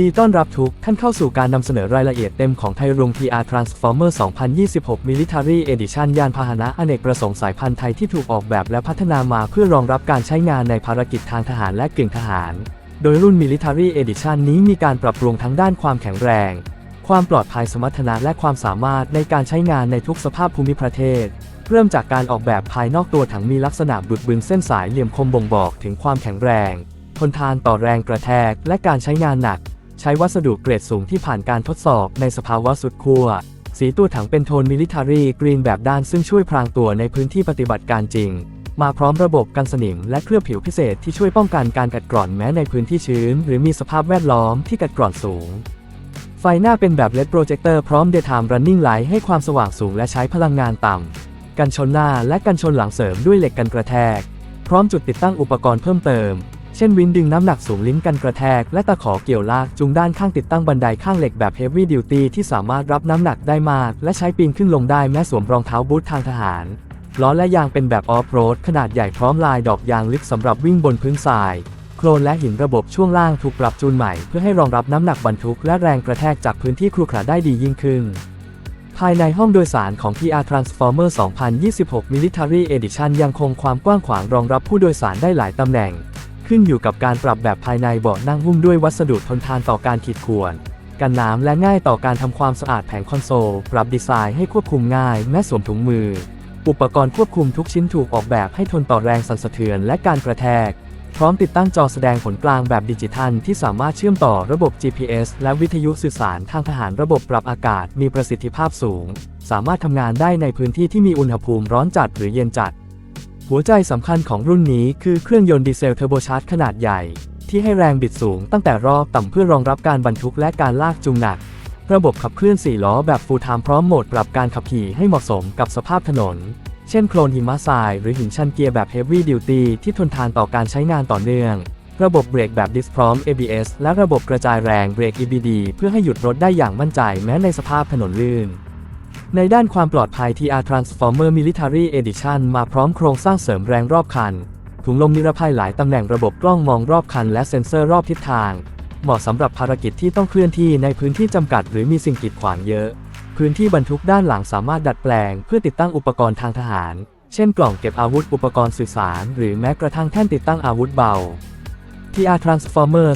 ดีต้อนรับทุกท่านเข้าสู่การนำเสนอรายละเอียดเต็มของไทยรุง TR Transformer 2026 Military Edition ยานพาหนะอเนกประสงค์สายพันธุ์ไทยที่ถูกออกแบบและพัฒนามาเพื่อรองรับการใช้งานในภารกิจทางทหารและกึ่งทหาร โดยรุ่น Military Edition นี้มีการปรับปรุงทั้งด้านความแข็งแรง ความปลอดภัยสมรรถนะและความสามารถในการใช้งานในทุกสภาพภูมิประเทศ เริ่มจากการออกแบบภายนอกตัวถังมีลักษณะบึกบึนเส้นสายเหลี่ยมคมบ่งบอกถึงความแข็งแรงทนทานต่อแรงกระแทกและการใช้งานหนัก ใช้วัสดุเกรดสูงที่ผ่านการทดสอบในสภาวะสุดขั้วสีตัวถังเป็นโทนมิลิทารีกรีนแบบด้านซึ่งช่วยพรางตัวในพื้นที่ปฏิบัติการจริง มาพร้อมระบบกันสนิมและเคลือบผิวพิเศษที่ช่วยป้องกันการกัดกร่อนแม้ในพื้นที่ชื้น หรือมีสภาพแวดล้อมที่กัดกร่อนสูง ไฟหน้าเป็นแบบ LED projector พร้อม daytime running light ให้ความสว่างสูงและใช้พลังงานต่ำกันชนหน้าและกันชนหลังเสริมด้วยเหล็กกันกระแทก พร้อมจุดติดตั้งอุปกรณ์เพิ่มเติม เช่นวินดึงน้ำหนักสูงลิ้นกันกระแทก และตะขอเกี่ยวลากจุงด้านข้างติดตั้งบันไดข้างเหล็กแบบ heavy duty ที่สามารถรับน้ำหนักได้มาก และใช้ปีนขึ้นลงได้แม้สวมรองเท้าบูททางทหารล้อและยางเป็นแบบออฟโรดขนาดใหญ่พร้อมลายดอกยางลึกสำหรับวิ่งบนพื้นทรายโคลนและหินระบบช่วงล่างถูกปรับจูนใหม่เพื่อให้รองรับน้ำหนักบรรทุกและแรงกระแทกจากพื้นที่ครุขระได้ดียิ่งขึ้น ภายในห้องโดยสารของ PR Transformer 2026 Military Edition ยังคงความกว้างขวางรองรับผู้โดยสารได้หลายตำแหน่ง ขึ้นอยู่กับการปรับแบบภายในเบาะนั่งหุ้มด้วยวัสดุทนทานต่อการขีดข่วน กันน้ำและง่ายต่อการทำความสะอาดแผงคอนโซล ปรับดีไซน์ให้ควบคุมง่ายแม้สวมถุงมือ อุปกรณ์ควบคุมทุกชิ้นถูกออกแบบให้ทนต่อแรงสั่นสะเทือนและการกระแทก พร้อมติดตั้งจอแสดงผลกลางแบบดิจิทัล ที่สามารถเชื่อมต่อระบบ GPS และวิทยุสื่อสารทางทหารระบบปรับอากาศมีประสิทธิภาพสูง สามารถทำงานได้ในพื้นที่ที่มีอุณหภูมิร้อนจัดหรือเย็นจัด หัวใจสำคัญของรุ่นนี้คือเครื่องยนต์ดีเซลเทอร์โบชาร์จขนาดใหญ่ ที่ให้แรงบิดสูงตั้งแต่รอบต่ำเพื่อรองรับการบรรทุกและการลากจูงหนัก ระบบขับเคลื่อน 4 ล้อแบบ full time พร้อมโหมดปรับการขับขี่ให้เหมาะสมกับสภาพถนน เช่นโคลนหิมะทรายหรือหินชันเกียร์แบบ heavy duty ที่ทนทานต่อการใช้งานต่อเนื่อง ระบบเบรกแบบดิสพร้อม ABS และระบบกระจายแรงเบรก EBD เพื่อให้หยุดรถได้อย่างมั่นใจแม้ในสภาพถนนลื่น ในด้านความปลอดภัย TR Transformer Military Edition มาพร้อมโครงสร้างเสริมแรงรอบคัน ถุงลมนิรภัยหลายตำแหน่งระบบกล้องมองรอบคันและเซ็นเซอร์รอบทิศทาง เหมาะสำหรับภารกิจที่ต้องเคลื่อนที่ในพื้นที่จำกัดหรือมีสิ่งกีดขวางเยอะ พื้นที่บรรทุกด้านหลังสามารถดัดแปลง เพื่อติดตั้งอุปกรณ์ทางทหาร เช่นกล่องเก็บอาวุธอุปกรณ์สื่อสาร หรือแม้กระทั่งแท่นติดตั้งอาวุธเบา TR Transformer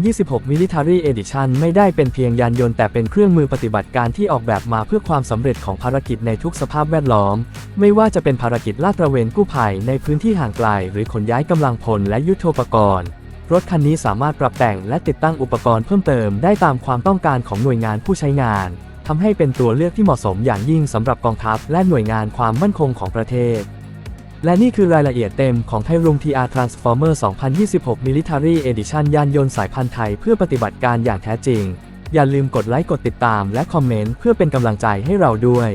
2026 Military Edition ไม่ได้เป็นเพียงยานยนต์แต่เป็นเครื่องมือปฏิบัติการที่ออกแบบมาเพื่อความสำเร็จของภารกิจในทุกสภาพแวดล้อม ไม่ว่าจะเป็นภารกิจลาดตระเวนกู้ภัยในพื้นที่ห่างไกล หรือขนย้ายกำลังพลและยุทโธปกรณ์ รถคันนี้สามารถปรับแต่งและติดตั้งอุปกรณ์เพิ่มเติมได้ตามความต้องการของหน่วยงานผู้ใช้งานทำให้เป็นตัวเลือกที่เหมาะสมอย่างยิ่งสำหรับกองทัพและหน่วยงานความมั่นคงของประเทศ และนี่คือรายละเอียดเต็มของไทยรุง TR Transformer 2026 Military Edition ยานยนต์สายพันธุ์ไทยเพื่อปฏิบัติการอย่างแท้จริง อย่าลืมกดไลค์กดติดตามและคอมเมนต์เพื่อเป็นกำลังใจให้เราด้วย